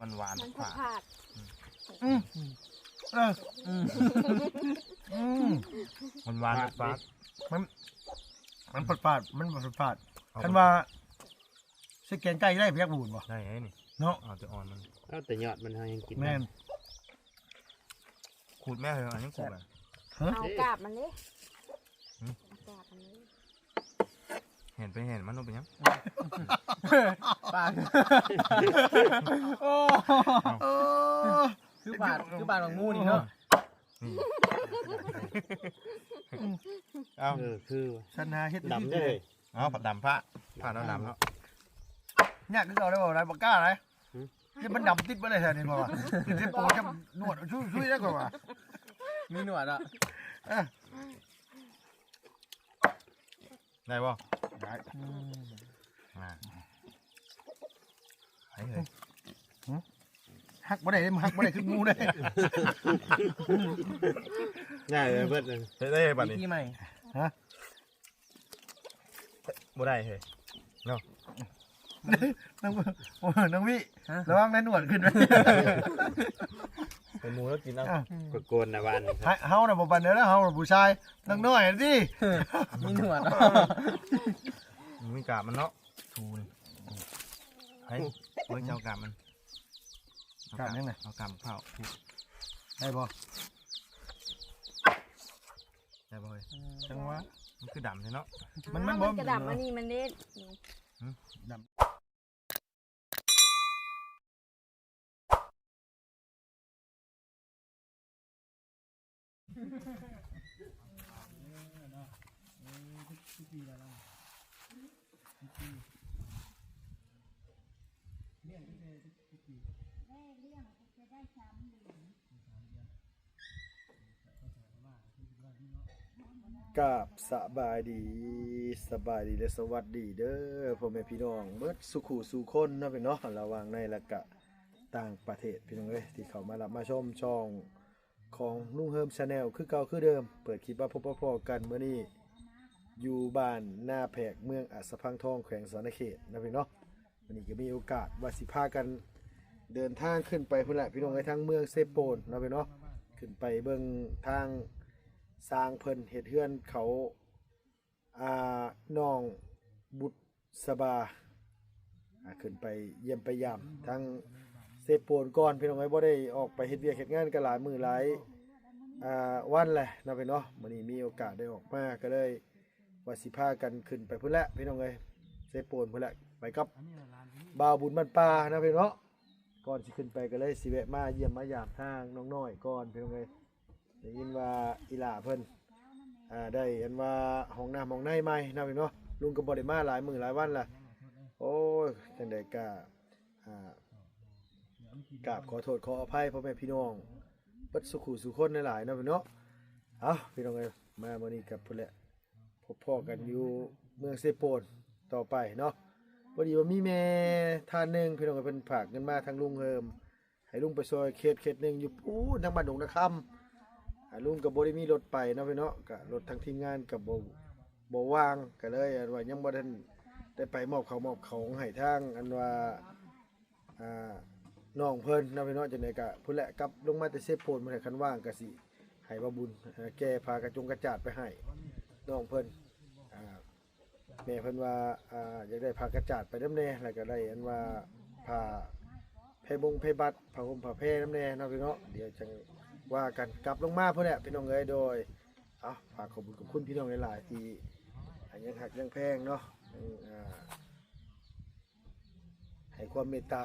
มันหวานมันฝาผัดเอออืมมันหวานฝาดมันปาดปาดมันปาดปาดคันว่าสแกนใกล้ได้เพียกบูนบ่ได้ไงนี่เนาะเอาแต่อ่อนมันเอาแต่ยอดมันเฮายังกินแม่นขูดแม่เหรออันนี้ขูดอะเอากาบมันเลยหืมเอากาบมันเลย เห็นไปเห็นมันต้องเป็นยังปากโอ้โอ้คือบาดคือบาดของงูนี่เนาะนี่เอาเออคือฉันหาเฮ็ดดำได้เลยเอาผัดดำผ้าผ้าเราดำแล้วเนี่ยคือเอาได้บ่ได้บ่กล้าเลยหืมนี่มันดำติดบ่ได้แท้นี่บ่ว่าสิโปจะนวดช่วยช่วยได้กว่าว่ามีหนวดอะเออได้ป่ะ ได้อ่าไอ้เลยหักบ่ได้เด้มันหักบ่ได้คืองูได้ง่ายเลยเบิดเลยเฮ้ยได้บัดวินี้ธีใหม่บ่ได้เฮ้ยน้องโอ้น้องวิระวังนะหนวดขึ้นนะ เป็นหมูแล้วกินเอาอ้าวกโกนนะวันนี้ครับเฮาน่ะบ่ปานเด้อนะเฮาน่ะผู้ชายน้องน้อยสิมีหนวดอะมันมีกาบมันเนาะทูนี่ไอ้เบิ้งเจ้ากาบมันเอกาบยังไงเอากาบเผาขูดได้บ่ได้บ่เฮ้ยจังหวะมันคือดำใช่เนาะมันมันอ้าวบ่กระดับมันนี่มันเน็ตกับสบายดีสบายดีและสวัสดีเด้อพ่อแม่พี่น้องเบิดสุขุสู่คนเนาะพี่เนาะระว่างในละกะต่างประเทศพี่น้องเอ้ยที่เขามารับมาชมช่อง ของลุงเฮิมชาแนลคือเก่าคือเดิม เปิดคลิปว่าพบพ่อๆกันเมื่อนี้อยู่บ้านหน้าแพกเมืองอัสสะพังทองแขวงสารเขตนะพี่เนาะวันนี้ก็มีโอกาสว่าสิพากันเดินทางขึ้นไปพุ่นแหละพี่น้องไอ้ทางเมืองเซโปนนะพี่เนาะขึ้นไปเบิ่งทางสร้างเพิ่นเฮ็ดเฮือนเขาอ่าน้องบุตรสบ่าขึ้นไปเยี่ยมไปยามทั้ง เซโปนก่อนพี่น้องไอ้บ่ได้ออกไปเฮ็ดเวียกเฮ็ดงานกันหลายมื้อหลายอ่าวันแหละนะพี่เนาะมื้อนี้มีโอกาสได้ออกมาก็เลยว่าสิพากันขึ้นไปพุ่นละพี่น้องเอ้ยเซโปนพุ่นละไปกับบ่าวบุญบ้านป่านะพี่เนาะก่อนสิขึ้นไปก็เลยสิแวะมาเยี่ยมมายามทางน้องน้อยก่อนพี่น้องเอ้ยได้ยินว่าอีหล่าเพิ่นอ่าได้อันว่าห้องน้ำห้องในใหม่นะพี่เนาะลุงก็บ่ได้มาหลายมื้อหลายวันล่ะโอ้ยจังได๋ก็อ่า กราบขอโทษขออภัยพ่อแม่พี่น้องเบิดสุขุสุคนหลายๆเนาะพี่เนาะเอาพี่น้องเอ้ยมามื้อนี้กับพุ่นแหละพบพ่อกันอยู่เมืองเซโปนต่อไปเนาะพอดีว่ามีแม่ท่านหนึงพี่น้องเอ้ยเพิ่นฝากเงินมาทางลุงเฮิมให้ลุงไปซอยเขตเขตหนึงอยู่ปูนทางบ้านดงนาคำอ่าลุงกับบได้มีรถไปเนาะพี่เนาะกับรถทางทีมงานกับบ่บ่ว่างก็เลยอันว่ายังบ่ทันได้ไปมอบเขาวมอบของให้ทางอันว่าอ่า น้องเพิ่นเนาะพี่เนาะจังได๋ก็พุ่นแหละกลับลงมาแต่เซฟโพนมาให้คันว่างก็สิให้บ่บุญแก้พากระจงกระจาดไปให้น้องเพิ่นอ่าแม่เพิ่นว่าอ่าอยากได้พากระจาดไปนำแน่แล้วก็ได้อันว่าผ้าเพบงเพบัตรผ้าห่มผ้าแพรนำแน่เนาะพี่เนาะเดี๋ยวจังว่ากันกลับลงมาเพื่อนแหละพี่น้องเอ้ยโดยเอาฝากขอบคุณกับคุณพี่น้องหลายๆที่ยังหักยังแพงเนาะให้ความเมตตา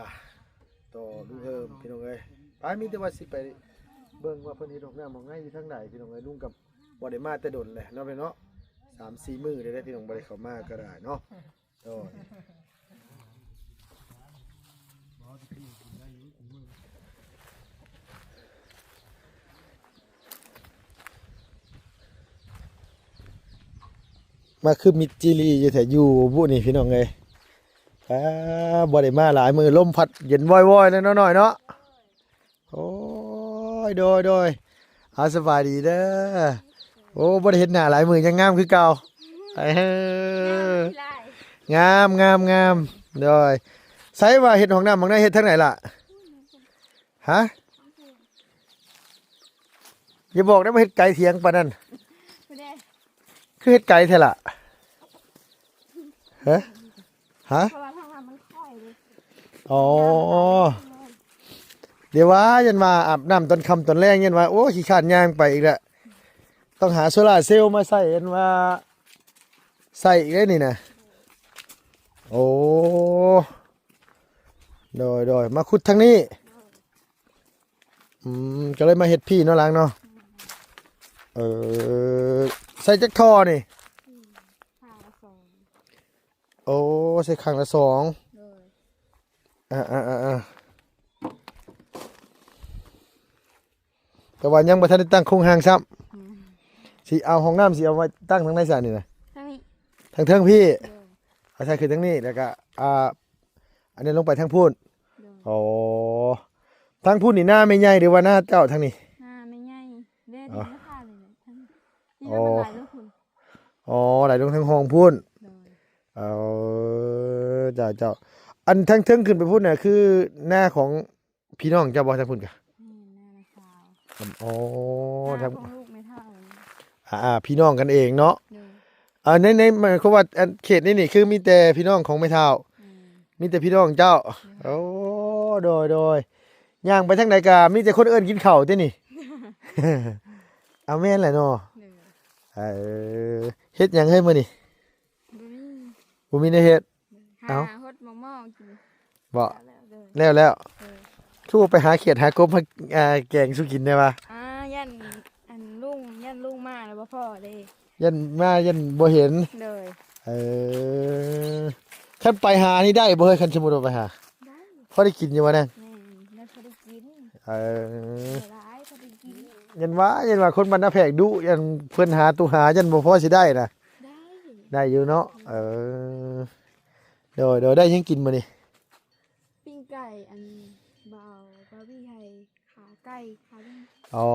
ต่อลุงเฮิมพี่น้องเอ้ยไปมีแต่ว่าสิไปเบิ่งว่าเพิ่นเฮ็ดดอกหน้ำมองง่ายอยู่ทางใดพี่น้องเอ้ยลุงกับบ่ได้มาแต่ดนแหละเนาะพี่เนาะสามสี่มื้อได้ได้พี่น้องบ่ได้เข้ามาก็ได้เนาะโดยมาคือมิดจิลีอยู่แถวอยู่บุนี่พี่น้องเอ้ย อ่าบ่ได้มาหลายมือลมพัดเย็นว่อยๆแล้วเนาะหน่อยเนาะโอ้ยโดยโดยเอาสบายดีเด้อโอ้บ่ได้เห็นหน้าหลายมือยังงามคือเก่าเอ้อไล่งามงามงามโดยใส่ว่าเฮ็ดห้องน้ำห้องในเฮ็ดทางไหนล่ะมฮะอย่าบอกนะว่าเฮ็ดไก่เถียงปานนั้นไม่ได้คือเฮ็ดไก่แท้ล่ะฮะฮะ อ๋อ เดี๋ยวว่ายันว่าอาบน้ำตอนค่ำตอนแรกยันว่าโอ้ขี้ขานย่างไปอีกแล้วต้องหาโซลาร์เซลล์มาใส่ยันว่าใส่อีกแล้วนี่นะโอ้โดยโดยมาขุดทางนี้อืมก็เลยมาเฮ็ดพี่เนาะหลังเนาะเออใส่จักท่อนี่ทางละสองโอ้ ใส่ข้างละสองเลย อ่าอ่าอ่าอ่าแต่ว่ายังบ่ทันได้ตั้งโครงหางซ้ำสิเอาห้องน้ำสิเอาไว้ตั้งทางในสระนี่นะทางนี้ทางเทิงพี่เลยเอาใช่คือทางนี้แล้วก็อ่าอันนี้ลงไปทางพูนเลยโอ้ทางพูนนี่หน้าไม่ใหญ่หรือว่าหน้าเจ้าทางนี้หน้าไม่ใหญ่เล่นอ๋อไม่พลาดเลยเนี่ยทั้งนี่อ๋เราอเป็นหลายลูกคุณอ๋อไหลลงทางห้องพูนเลยเอาเจ้าเจ้า อันทางเทิงขึ้นไปพูนน่ะคือหน้าของพี่น้องเจ้าบ่ทางพูนกะนี่หน้าละสาวอ๋อหทาน้างของลูกไม่เท่าเลยอ่า พี่น้องกันเองเนาะเลยอ่าในในหมายความว่าอันเขตนี้นี่คือมีแต่พี่น้องของไม่เท่า อืมมีแต่พี่น้องเจ้า โอ้โดยโดยย่างไปทางไหนกามีแต่คนเอิ้นกินข้าวเด้นี่ เอาแม่นแหละเนาะเลยเออเฮ็ดหยังให้มื้อนี่ดูนี่บ่มีได้เฮ็ด หาเอ้าฮดมองมองกินบ่แล้วเลยแล้วแล้วเออทูไปหาเขียดหากบมาอ่าแกงสุกินได้ปะอ่ายันอันลุงยันลุงมาแล้วบ่พ่อเลยยันมายันบ่เห็น เลยเออคันไปหานี่ได้บ่เฮ้ยคันสมมุติว่าไปหาได้พอได้กินอยู่วะนั่นแม่แล้วพอได้กินเออหลายพอได้กินยันว่ายันว่าคนบรรณแพกดุยันเพื่อนหาตูหายันบ่พอสิได้นะได้ได้อยู่เนาะเออ เดี๋ยวเดี๋ยวได้ยังกินมานี่ปิ้งไก่อันเบาบาร์บี้ไฮขาไก่ขาลิ้นอ๋อ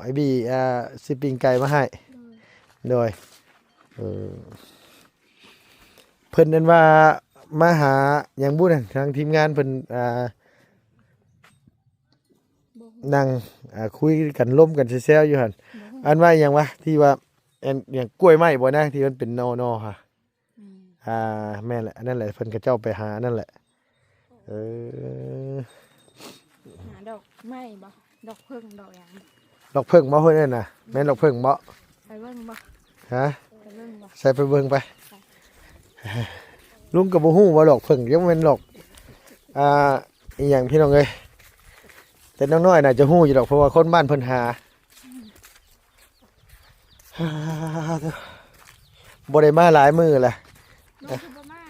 ไอบีอ่าสิปิงไก่มาให้เลยโดยเออเพิ่นนั่นว่ามาหาอย่างบุญนั่นทางทีมงานเพิ่นอ่าบ่นั่งอ่าคุยกันล่มกันแซวๆอยู่หั่นอันว่าอหย่างวะที่ว่าอันอย่างกล้วยไม้บ่นะที่มันเป็นนอนอค่ะ อืมอ่าแม่นแหละอันนั่นแหละเพิ่นก็เจ้าไปหานั่นแหละ เออหาดอกไม้บ่ดอกเพิ่งดอกหยังดอกเพิ่งบ่เพิ่นนั่นน่ะแม่นดอกเพิ่งบ่ไปเบิ่งบ่ฮะไปเบิ่งบ่ใส่ไปเบิ่งไปลุงก็บ่ฮู้ว่าดอกเพิ่งยังแม่นดอกอ่าอีหยังพี่น้องเอ้ยแต่น้องน้อยน่าจะฮู้อยู่ดอกเพราะว่าคนบ้านเพิ่นหาบ่ได้มาหลายมื้อแหละ น้องคือบ่มา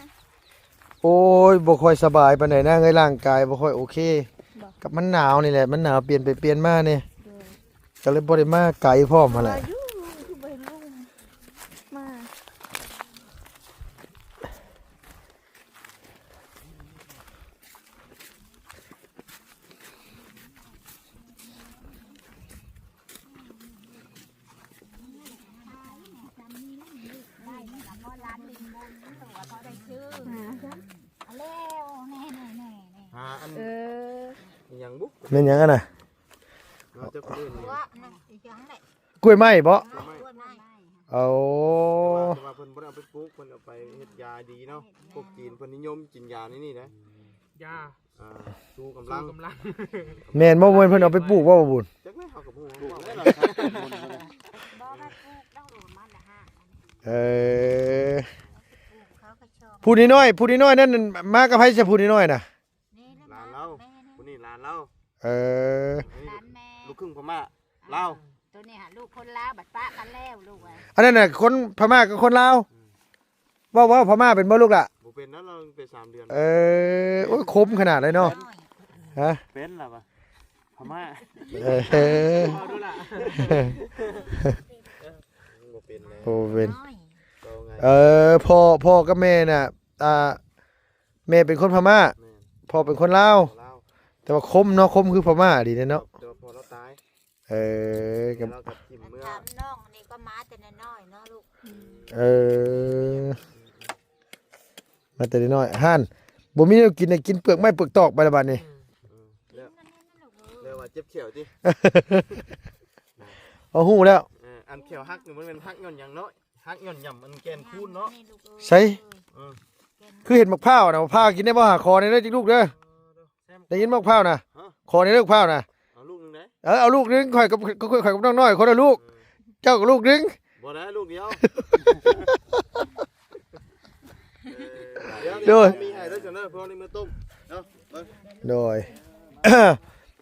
โอ้ยบ่ค่อยสบายปานใดนะเอ้ยร่างกายบ่ค่อยโอเค กับมันหนาวนี่แหละ มันหนาวเปลี่ยนไปเปลี่ยนมาเนี่ยก็เลยบ่ได้มาไกลพร้อมมาแหละว่าอยู่คือบ่เห็นลุงมา หาอัน เออ ห ยังบุแม่นหยังอะน่ะเราจะคนอื่นนี่กล้วยไม้บ่เอาแต่ว่าเพิ่นบ่ได้เอาไปปลูกเพิ่นเอาไปเฮ็ดยาดีเนาะพวกจีนเพิ่นนิยมกินยานี่นี่นะยาอ่าสู้กำลังกำลังแม่นบ่เพิ่นเพิ่นเอาไปปลูกบ่บ่บุญจักแม่เฮากับฮู้ปลูกได้เออผู้น้อยๆผู้น้อยๆนั่นมากับไผจะผู้น้อยๆน่ะ หลานเราผู้นี้หลานเรา เอออันนี้ร้านแม่ลูกครึ่งพม่าลาวตัวนี้หาลูกคนลาวบัดป้ากันแล้วลูกอะอันนั้นน่ะคนพม่ากับคนลาวเว่าเว่าพม่าเป็นบ่ลูกล่ะ บ่เป็นนะเราเป็นสามเดือนเออโอ้ยคมขนาดเลยเนาะฮะเป็นล่ะปะพม่าเออเอาดูล่ะบ่เป็นเลยโอ้เป็น น้อยเราไงเออพ่อพ่อกับแม่น่ะอ่าแม่เป็นคนพม่าแม่นพ่อเป็นคนลาวลาว แต่ว่าคมเนาะคมคือพม่าดีเนาะแต่ว่าพอเราตายเออกับเรากับทิ่มอันเมื่อทำน้องอันนี้ก็มาแต่น้อยๆเนาะลูกเออมาแต่น้อยๆห่านบ่มีแนวกินน่ะกินเปลือกไม้เปลือกตอกไปละบัดนี้เออแล้วนั่นนี่นั่นลูกว่าเจ็บเขียวติเอาหูแล้วเอออันเขียวฮักนี่มันเป็นฮักย่อนอย่างน้อยฮักย่อนย่ำมันแกนคูนเนาะใส่เออคือเห็นมะพร้าวนะมะพร้าวกินได้บ่หาคอในเด้อจิกลูกเด้อแซม ได้ยินมะพร้าวนะฮะคอในเด้อมะพร้าวนะเอาลูกหนึงได้เออเอาลูกนึงข่อยกับข่อยข่อยกับน้องน้อยคนละลูก เจ้ากับลูกนึงบ่ได้ลูกเดียวโดยมีให้ได้จังเด้อเพราะนี่มือตุ้มเนาะเบิ่งโดย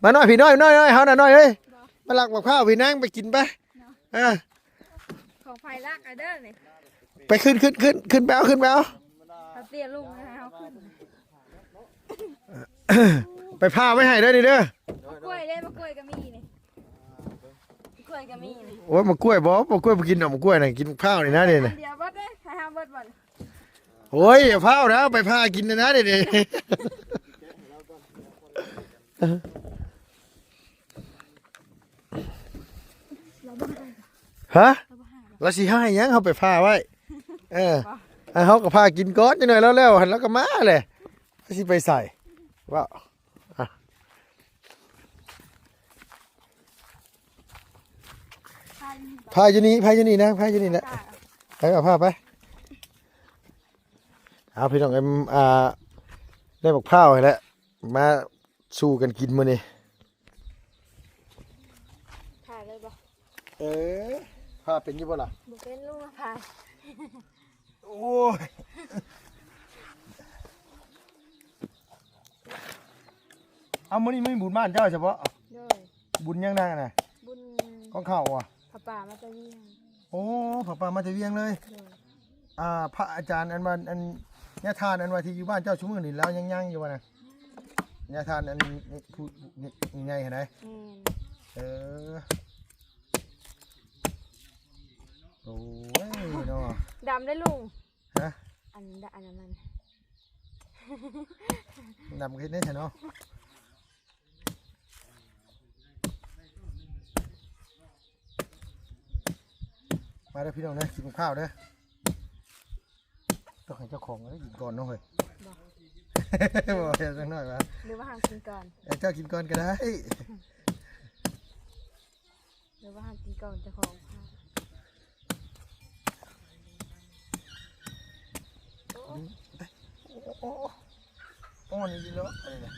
มาหน่อยพี่น้อยน้อยน้อยเฮาน่ะน้อยเอ้ยมาลักมะพร้าวพี่นางไปกินไปอ่าของไฟลากไอเดอร์นี่ไปขึ้นขึ้นขึ้นขึ้นไปเอาขึ้นไปเอาเขาเตี้ยลุงนะเขาขึ้น ไปพาไว้ให้เด้อนี่เด้อมะกล้วยเล่มะกล้วยก็มีนี่มะกล้วยก็มีนี่โอ้ยมะกล้วยบ่มะกล้วยไปกินเอามะกล้วยน่ะกินข้าวนี่นะนี่อัน่ะนเดียวเบิดเลยใครห้ามเบิดบ่นโอ้ยอย่าพาวนะไปพากินนะนะนี่นี่เราบ่ให้ฮะเราบ่ให้แล้วสิให้หยังเฮาไปพาไว้ เออให้เฮาก็พากินก่อนจังหน่อยแล้วแล้วหันแล้วก็มาเลยสิไปใส่ว้าว ใครมีบ่ พาอยู่นี่พาอยู่นี่นะพาอยู่นี่แหละค่ะไปเอาพาไปเอาพี่น้องเอ็มอ่าได้บอกข้าวให้แล้วมาสู้กันกินมื้อนี้ถ่ายเลยบ่เออพาเป็นอยู่บ่ล่ะบ่เป็นลุงมาถ่ายโอ้ยเอามื้อนี้ไม่บุญบ้านเจ้าเฉพาะโดยบุญยังนั่งน่ะบุญของข้าวอะ พระป่ามาตะเวียงโอ้พระป่ามาจะเวียงเลย โดยอ่า พระอาจารย์อันวันอันเนี่ยทานอันว่าที่อยู่บ้านเจ้าชุมือนี่แล้วยังยังอยู่วะนะเนี่ยทานอันนี้ผู้นี่ยังไงเห็นไหมแม่นเออโอ้ยเนาะดำได้ลุงฮะอันดะอันนั้นมันนำคิดได้ใช่เนาะ มาเด้อพี่น้องเด้อกินข้าวเด้อต้องให้เจ้าของเด้อกินก่อนเนาะเฮ้ย บอกเดี๋ยวสักหน่อยว่าหรือว่าห้ามกินก่อน เอาเจ้ากินก่อนก็ได้หรือว่าห้ามกินก่อนเจะของค่ะโอ้โอ้โอ้นี่ดีเนาะอะไรเนี่ย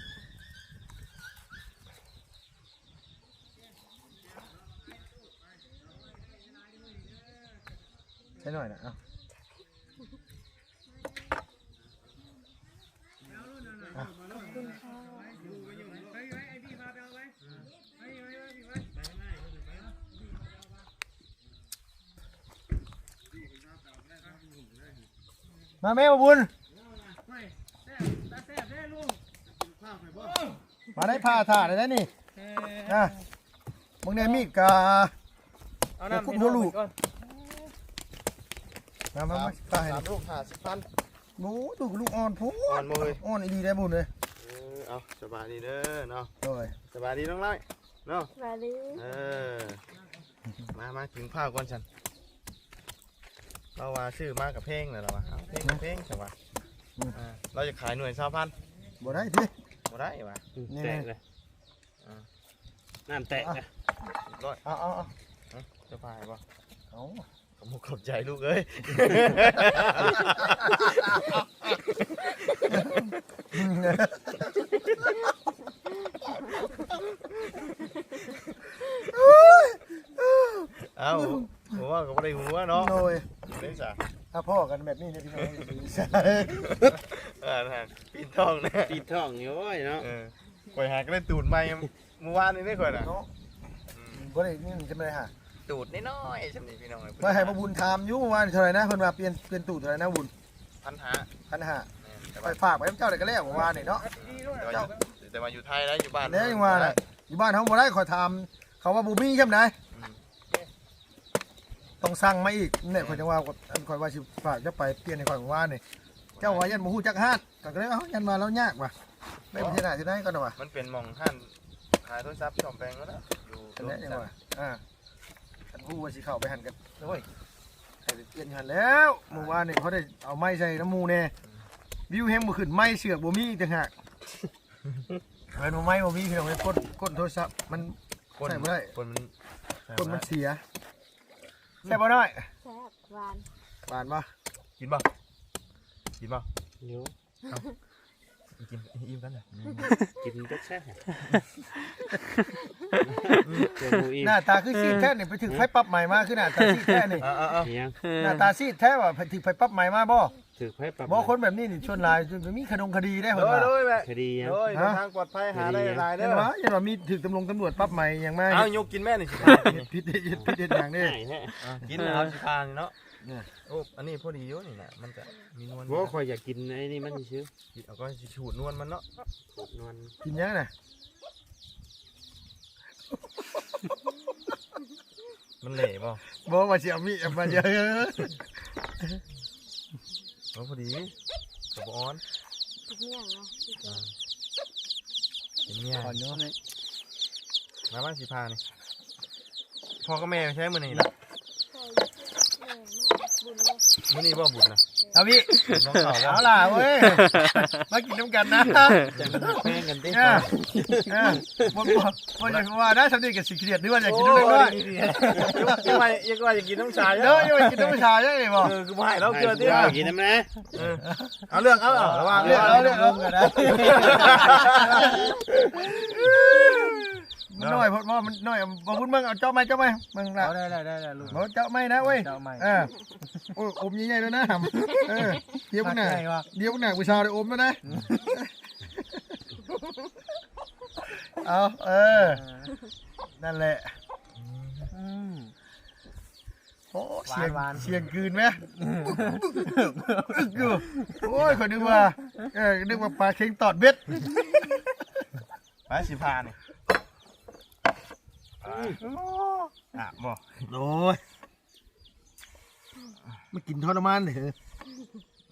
ช่หน่อยนะเอามาแม่มาบุญ มาได้ผ้าถ่าได้แล้วนี่นะมึงเนี่ยมีดกาเอาโอ้น้ำคุณให้บ่น้องรู้ก่อน มามามาผ้าให้สามลูกห้าสิบพันหนูถูกลูกอ่อนพูอ่อนบ่เฮ้ย อ่อนอีดีได้บุญเลยเออเอาสบายดีเด้อเนาะโดยสบายดีน้องไล่เนาะมาดิเออมามาถึงข้าวก่อนฉันเราว่าชื่อมากับเพลงเลยเราว่าเอาเพลงกับเพลงใช่ปะอ่าเราจะขายหน่วยสามพันบ่ได้ที บ่ได้วะนี่แตะเลยน้ำแตะเลยร้อยเอาเอาเอาจะพายปะเอา ขอบคุณขอบใจลูกเอ้ย เอ้าผมว่าก็ไม่ได้หัวเนาะโดยเล่นจ้ะถ้าพ่อกันแบบนี้เนี่ยพี่น้องใช่เออนะปีนทองนะปีท้องอยู่โอ้ยเนาะเออข่อยหาก็ได้ตูดใหม่เมื่อวานนี้ได้ข่อยน่ะเนาะบ่ได้นี่จะไม่ได้ฮะ ตูดน้อยๆใช่ไหมพี่น้องมาให้มาบุญทามอยู่เมื่อวานเท่าไหร่นะเพิ่นมาเปลี่ยนเปลี่ยนตูดเท่าไหร่นะบุญพันหาพันห้าแต่ไปว่าฝากไว้ให้เจ้าได้ก็แล้วเมื่อวานนี่เนาะ แต่ว่าอยู่แต่ว่าอยู่ไทยแล้วอยู่บ้านแล้วยังว่าน่ะ อยู่บ้านเฮาบ่ได้ขอยถามเขาว่าบ่มีใช่ไหมต้องสั่งมาอีกเนี่ยข่อยจังว่าอันข่อยว่าสิฝากจะไปเปลี่ยนให้ข่อยเมื่อวานนี่เจ้าว่ายันบ่ฮู้จักฮาดก็เลยเอ้ายันมาแล้วยากว่ะไม่เป็นที่ไหนที่ไหนก็ได้ว่ะมันเป็นหมองท่านขายโทรศัพท์ช่องแปลงแล้วนะอยู่อันนี้ยังว่าอ่า ท่านผู้ว่าสิเข้าไปหันกันโอ้ยให้ไปเปลี่ยนหันแล้วเมื่อวานนี่เขาได้เอาไม้ใส่น้ำมูแน่วิวแฮงบ่ขึ้นไม้เสือกบ่มีอีกต่างหากเว้นบ่ไม้บ่มีพี่น้องไอ้กดกดโทรศัพท์มัน คนใส่บ่ได้ คนมันกดมันเสียแซ่บบ่น้อยแซ่บหวานหวานบ่กินป่ะกินป่ะ เดี๋ยว กินอิ่มกันเลยกินก็แซ่บเจอหมูอีกหน้าตาคือซีดแท้นี่ไปถึงไฟปรับใหม่มาคือหน้าตาซีดแท้นี่อ่าอ่าเนียงหน้าตาซีดแท้ว่าไปถึงไฟปรับใหม่มาบ่ถือไพ่ปรับบ่คนแบบนี้นี่ชวนหลายจนมีขนงคดีได้โดเพิ่นยว่าโดยแม่คดียังโดยเดินทางปลอดภัยหาได้หลายเด้เห็นอบ่ยันว่ามีถึกตำรวจตำรวจปรับใหม่อย่างมาเอายกกินแม่นี่สิพากินนี่ผิดเด็ดผิดเด็ดอย่างนี้ง่ายแท้อะกินแล้วเอาสิพานี่เนาะ เนี่ยโอ้อันนี้พอดีอยู่นี่นะมันจะมีนวลบ่คอยอยากกินไอ้นี่มันชื่อเอาก็สิฉูดนวลมันเนาะขดนวลกินยังน่ะมันเหล่ป่ะบ่ว่าสิเอามีดมาเยอะโอ้พอดีกับอ้อนทุกอย่างเนาะที่จะเป็นเนี่ยก่อนเนาะมาบ้านสิพานี่พ่อกับแม่ใช้มือนี่ละคอยแรง มากบุญเลยมือนี่บ่บุญนะเอาพี่น้องสาวว่าเอาล่ะเว้ยมากินน้ำกันนะจังแป้งกันติเออเออบ่บ่บ่อยากว่าได้สำเร็จกับสิเครียดด้วยอยากกินน้ำด้วยยังไงยังไงจะกินน้ำชาเด้อยังกินน้ำชาได้เลยบ่เออคือบ่ให้เราเกลือที่เอากินน้ำนะเอาเรื่องเอาเอาระวังเรียกเอาเรียกเอากันนะ มันน้อยพอดว่ามันน้อยบ่พูดมึงเอาเจ้าไม้เจ้าไม้มึงละเอาได้ได้ได้ได้ลูก บ่เจ้าไม้นะเว้ยเจ้าใหม่เออโอ้ยอมใหญ่ๆเลยนะหำเออเดี๋ยวพวกน่ะมักไงวะเดี๋ยวพวกน่ะผู้ชายได้อมแล้วนะเอาเออ นั่นแหละ อืม โอ้เสียงหวานๆ เสียงคืนไหมกูโอ้ยคนนึกว่าเออนึกว่าปลาเค็งตอดเบ็ด ไปสิพานี่ อะบ่โอ้ยมากินทรมานเถอะ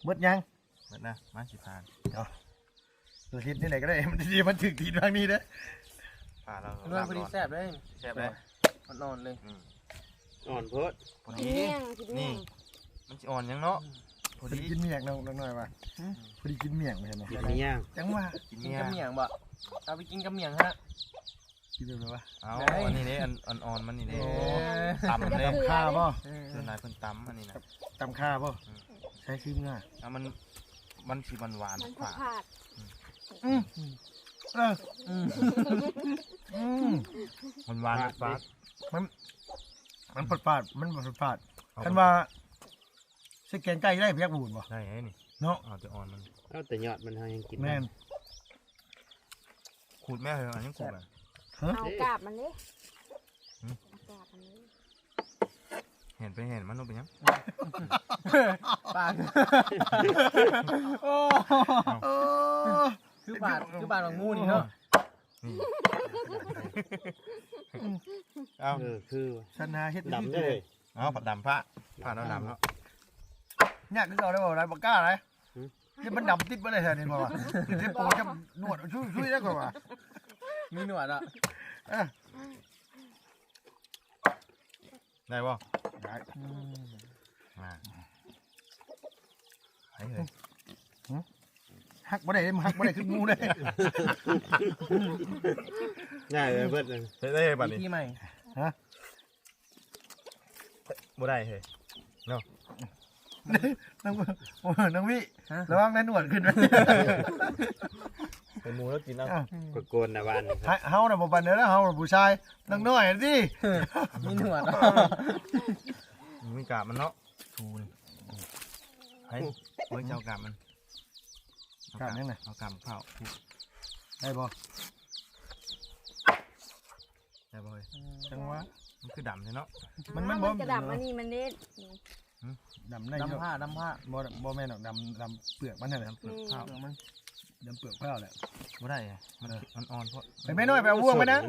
เบิดยังเบิดนะมาสิพาตัวทิศนี่ไหนก็ได้มันดีมันถึงทีทางนี้นะพาเราเรื่องพอดีแซ่บเลยแซ่บเลยนอนเลยอ่อนโพดพอกินดีเมี่ยงกินเมี่นี่ยงมันสิอ่อนยังเนาะพอพอดีดีกินเมี่ยงน้องน้องหน่อยว่ะพอดีกินเมี่ยงไม่ใช่ไหมกินไม่ย่างจังว่ากินกินเมียกับเมี่ยงบ่เอาไปกินกับเมี่ยงฮะ กินแบบไหนวะเอาได้อันนี้เนี่ยอันอ่อนๆมันนี่โอ้เนี่ยตำเลยตำข้าวป่ะเออส่วนนายเพิ่นตำอันนี้นะตำข้าวป่ะใช้ชื่อง่ายเอามันมันสิหวานหวานมันๆผัฝากดผัดเอออืมอืมหวานหวานๆฝาดมันปาดปาดมันปาดปาดเอาคันว่าสแกนใกล้ได้เพียกบูนป่ะได้ไงนี่เนาะเอาแต่อ่อนมันเอาแต่ยอดมันเฮายังกินแม่นขูดแม่เลยอันนี้ขูดอะ เอากาบมันเลยหืม เอากาบมันเลยเห็นไปเห็นมันนู่นเป็นยังปากโอ้โอ้คือปากคือปากของงูนี่เนาะนี่เอาเออคือชันนาเฮ็ดดำได้เลยเอาผัดดำผ้าผ้าเราดำเนาะเนี่ยคือเอาได้บ่ไรบ่กล้าอะไรหืมนี่มันดำติดบ่ได้แท้นี่บ่วะที่โปจะนวดช่วยช่วยได้กว่าว่ะ มีหนวดอะเออได้ป่ะได้อืมมาไอ้เลยหักบ่ได้เด้มันหักบ่ได้คืองูได้ง่ายเลยเบิดเลยได้ได้บัดวินี้ธีใหม่บ่ได้เฮ้ยน้องโอ้น้องวิฮะระวังนะหนวดขึ้นนะ เป็นหมูแล้วกินเอาอ้าวกดโกนนะบ้านนี่ครับเฮาน่ะบ่ปานเด้อนะเฮาน่ะผู้ชายน้องน้อยสิมีหนวดอะมีกาบมันเนาะชูนี่ไอ้เฮ้ยเจ้ากาบมันเอกาบยังไงเอากาบเผาได้บ่ได้บ่เฮ้ยจังหวะมันคือดำเลยเนาะ มันมันมับ่นกระดับมันนี่มันเด็ดนี่ดำได้เยอะดำผ้าดำผ้าบ่บ่แม่นดอกดำดำเปลือกมันนั่นแหละเปลือกข้าวเดี๋ยวมัน ดำเปลือกข้าวแหละบ่ได้ไงมันมันอ่อนเพราะไปไม่น้อยไปเอาบ่วงไปนะ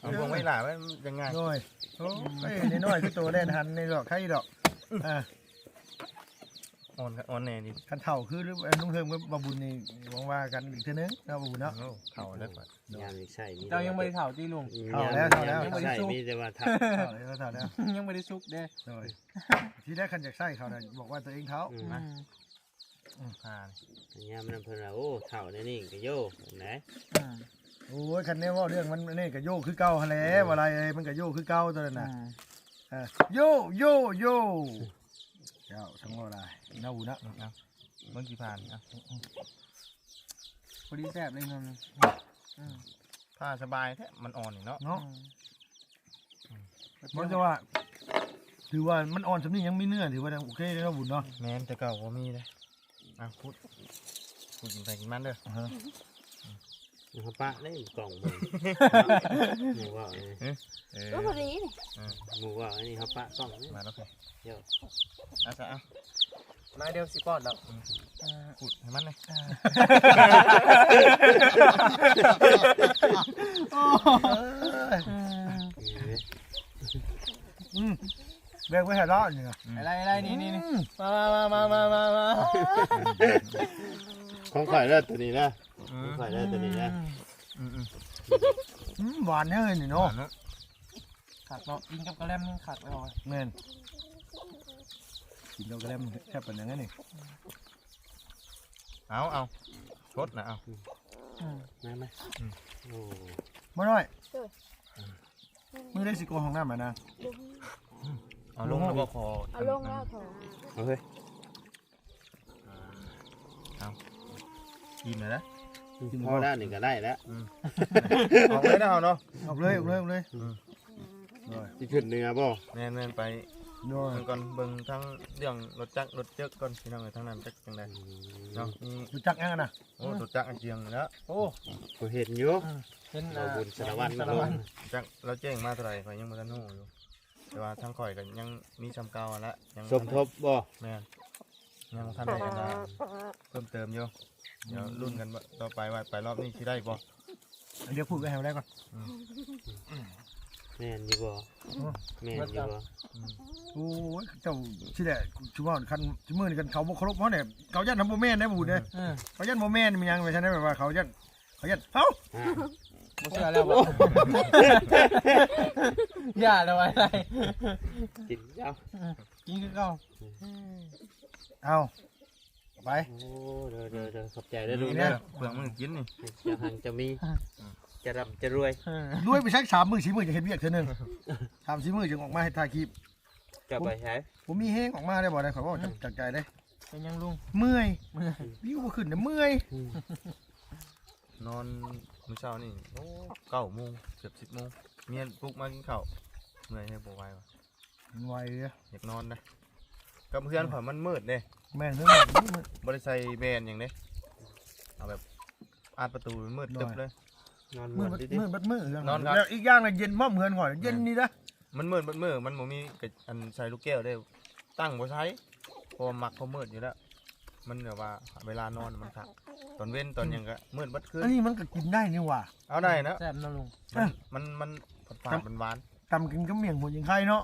เอาพวงไว้หล่าไว้ยังไงโอ้ยโอ้ยนี่น้อยคือตัวแน่นหันในดอกไข่ดอกอ่าอ่อนอ่อนแน่ดิคันเฒ่าคือหรือนุ่งเฮิงบ่บุญนี่หวังว่ากันอีกเทื่อนึงเนาะบ่บุญเนาะโอ้เข่าแล้วก่อนยามนี่ใช่มีเจ้ายังไม่ได้เผาตีลุงเฒ่าแล้วเฒ่าแล้วยมนี่ใช่มีแต่ว่าทับเฒ่าแล้วเฒ่าแล้วยังไม่ได้ซุกเด้โดยที่ได้คันจากไส้เขาน่ะบอกว่าตัวเองเฒ่าอืมอืม ผ่านยามนั้นเพิ่นว่าโอ้เฒ่าแน่นี่ก็โยไหนอืมโอ้ยคันนี้ว่าเรื่องมันนี่ก็โยกคือเก่าหั่นแหละว่าอะไรเอ้ยมันก็โยกคือเก่าตัวนั้นน่ะเออโยโยโยเจ้าทั้งว่าอะไรน่าอูนะเอาเมื่อกี้ผ่านเอาพอดีแซ่บเลยนนท์อืมผ้าสบายแท้มันอ่อนนี่เนาะเนาะอืมมันจะว่าถือว่ามันอ่อนสำนี้ยังมีเนื้อถือว่ายังโอเคเลยเนาะบุญเนาะแม่นแต่เก่าบ่มีเลย อะพูดพูดกินไปกินมันเด้ออ่าฮะเขาปะได้กล่องเบิ่งหมูว่าเนี่ยเออก็พอดีนี่หมูว่าอันนี้เขาปะกล่องนี่มาแล้วค่ะเดี๋ยวเอาซะเอามาเดียวสิปอดแล้วพูดให้มันเลยอื มแบกไว้ให้ร้อนนี่นะอะไรอะไรนี่นี่นี่มามามามามามาของข่อยเลิศตัวนี้นะของข่อยเลิศตัวนี้นะอืมอืมอืมหวานเฮ้ยนี่เนาะเนาะขัดเนาะกินกับกระแลมนี่ขัดไม่ออกแม่นกินเราก็แล้วมันแค่เป็นอย่างนั้นนี่เอาเอาชดนะเอาอืมมาไหมโอ้มาหน่อยมือได้สิโกของน้ำมานะลง เอาลงแล้วก็คอเอาลงแล้วพอเอาเฮ้ยกินเลยนะพอแล้วนี่ก็ได้แล้วออกเลยนะเอาเนาะออกเลยออกเลยออกเลยที่ขึ้นเนื้อบ่แม่นแม่นไปโน่นเบิ่งก่อนเบิ่งทั้งเรื่องรถจักรรถเจ๊กก่อนพี่น้องเอ้ยทั้งนั้นจักจังไดเนาะนี่รู้จักยังนะโอ้รถจักรอันเจียงแล้วโอ้ก็เห็นอยู่เป็นเราบุญสารวัตรสารลวังตรจักเราแจ้งมาเท่าไหร่ข่อยยังบ่ทันรู้อยู่ แต่ว่าทั้งข่อยก็ยังมีจำเก่าอะละยังสมทบบ่แม่นยังบ่ทันได้กันนะเพิ่มเติมอยู่เดี๋ยวรุ่นกันว่าต่อไปว่าไปรอบนี้สิได้บ่เดี๋ยวพูดไปให้มันได้ก่อนแม่นอยู่บ่แม่นอยู่บ่โอ้ยเจ้าที่แหละชิว่าคันชิมือนี่กันเขาบ่เคารพเขาเนี่ยเขายันทำโมแม่นได้บุญเนี่ยเออเขายันโมแม่นมันยังไม่ใช่ได้แบบว่าเขายันเขายันเอ้าอ่า บ่เชื่อแล้วบ่อย่าเลยอะไรกินเจ้ากินคือเก่าเอาไปโอ้เด้อเด้อเด้อขอบใจเด้อลูกนี่เด้เนี่อยเปลือกมันกินนี่จะหังจะมี จะร่ำจะรวยเออด้วยไปสักสามมือสี่มือจะเห็นเวียกเท่านึงสามสี่มือจึงออกมาให้ถ่ายคลิปจะไปใช้ผมมีแห้งออกมาได้บ่ได้ขอบอกจากใจได้เป็นยังลุงเมื่อยเมื่อยวิวบ่ขึ้นเนี่ยเมื่อย นอน มื้อเช้านี่โอ้เก้าโมงเกือบสิบโมงเมียปลุกมากินข้าวเมื่อยให้บ่ไหวว่ะไวเลยอยากนอนนะกับเพื่อนผมมันมืดเด้แม่นเพิ่งบริใส่แบนอย่างเด้เอาแบบอาดประตูมืดตึ๊บเลย นอนมืมืดดมืดดิ มืดมืดมืดนอนครับ แล้วอีกอย่างเลยเย็นม่อมเงินก่อนเย็นนี่นะมันมืดมันมืดมันบ่มีกระอันใส่ลูกแก้วได้ ตั้งบ่ใช้เพอมักเขามืดอยู่แล้ว มันแบบว่าเวลานอนมันคักต อนเว้นตอนหยังก็มืดบัดคืนอันนี้มันก็กินได้นี่หว่าเอาได้นะแซ่บนะลุง มันมันมันฝาดฝาดมันหวานตำกินก็เมี่ยงหมูยิงไข่เนาะ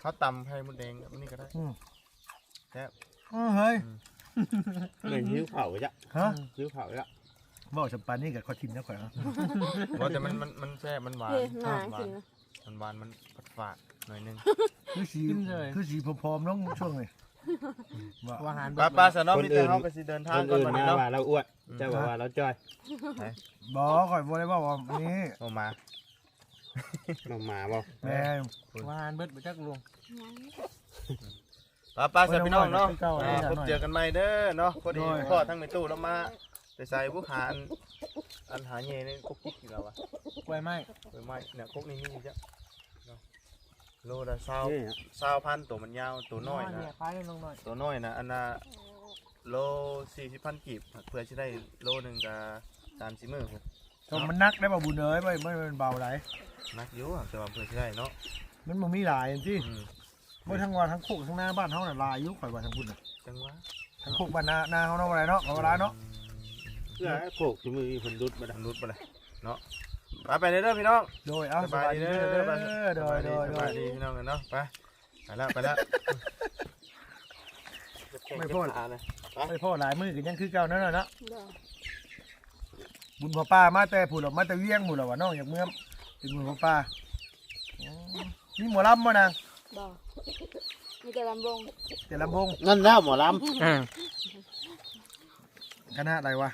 เขาตำให้มดแดงอันนี้ก็ได้เออเฮ้ยเหมือนหิวเผาจ้ะฮะหิวเผาจ้ะบอกสัมปานนี่กับข้าวทิมนะข่อยเนาะเพราะแต่มันมันมันแซ่บมันหวานเฮ้ยหนาหวาสินมันหวานมันฝาดฝาดหน่อยนึงคือสีคือสีพร้อมๆน้องช่วงเลย ว่าว่าอาหารป้าป้าสนอมีแต่เฮาก็สิเดินคทางนก่อนอื่นวันนะนี้เนาะ ว่าเราอ้วนเจ้าบอกว่าเราจ้อยบอกข่อยบอกเลยว่าว่านี่เอามาน้องหมาบ่แม่ว่าอาหารเบิดบ่จักลุงป้าป้าสพี่น้องเนาะเก้าอ่าพบเจอกันใหม่เด้อเนาะพอดีโดยพ่อทั้งในตู้แล้วมาไปใส่บุหาอันอันหาเย่นี่กุ๊กกิ๊กอยู่แล้ววะกล้วยไม้ไปไม้เนี่ยกุ๊กนี่มีจ้ะเนาะ โลละเศร้านี่เศร้าพันตัวมันยาวตัวน้อยนะเนี่ยคล้ายลงหน่อยตัวน้อยนะอันน่ะโลสี่สิบพันกีบเพื่อจะได้โลหนึ่งกับสามสิบมือผมตรงมันนักได้ป่ะบุญเอ้ยไม่ไม่มันเบาไรนักอยู่อะแต่ว่าเพื่อจะได้เนาะมันมันมีหลายที่อืมเมื่อทั้งวันทั้งโคกทั้งหน้าบ้านเฮาน่ะลายยุข่อยว่าทั้งพุ่นน่ะจังหวะทั้งโคกบ้านนานาเฮาเนาะอะไรเนาะเอาเวลาเนาะ เพื่อให้โขกที่มือคนดุดมาดังรุดไปเลยเนาะ ไปไปเลยเด้อพี่น้อง โดยเอาสบายดีเด้อเด้อโดยโดยสโดบายยดีพี่น้องกันเนาะไปไปแล้วไปแล้วไม่พออ่าเลยไม่พอหลายมือก็ยังคือเก่านั่นน่ะเนาะเด้อบุญพ่อป้ามาแต่ผู้หลบมาแต่เวียงหมู่หลบว่าน้องอยากเมื่อเป็นบุญพ่อป้าอ๋อมีหมอลำบ่นางบ่มีแต่ลำวงแต่ลำวงนั่นแล้วหมอลอ่าคณะอะไรวะ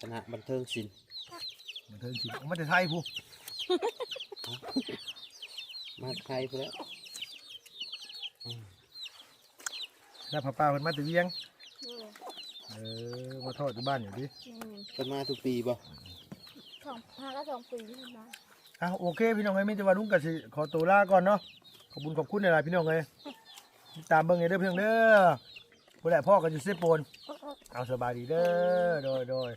คณะบันเทิงศิลป์ บันเทิงจริงเอามาแต่ไทยผู้มาไทยไปแล้วแล้วพ่อป้าเพิ่นมาแต่เวียงโดยเออ มาทอดอยู่บ้านอยู่ดิอืมเป็นมาทุกปีบ่สองพาก็สองปีที่มาอะโอเค พี่น้องเอ้ยมีแต่ว่าลุงก็สิขอตัวลาก่อนเนาะ ขอบคุณขอบคุณหลายๆพี่น้องเอ้ยติดตามเบิ่งให้เด้อพี่น้องเด้อผู้ใดพ่อก็อยู่เซโปนเอาสบายดีเด้อโดยโดย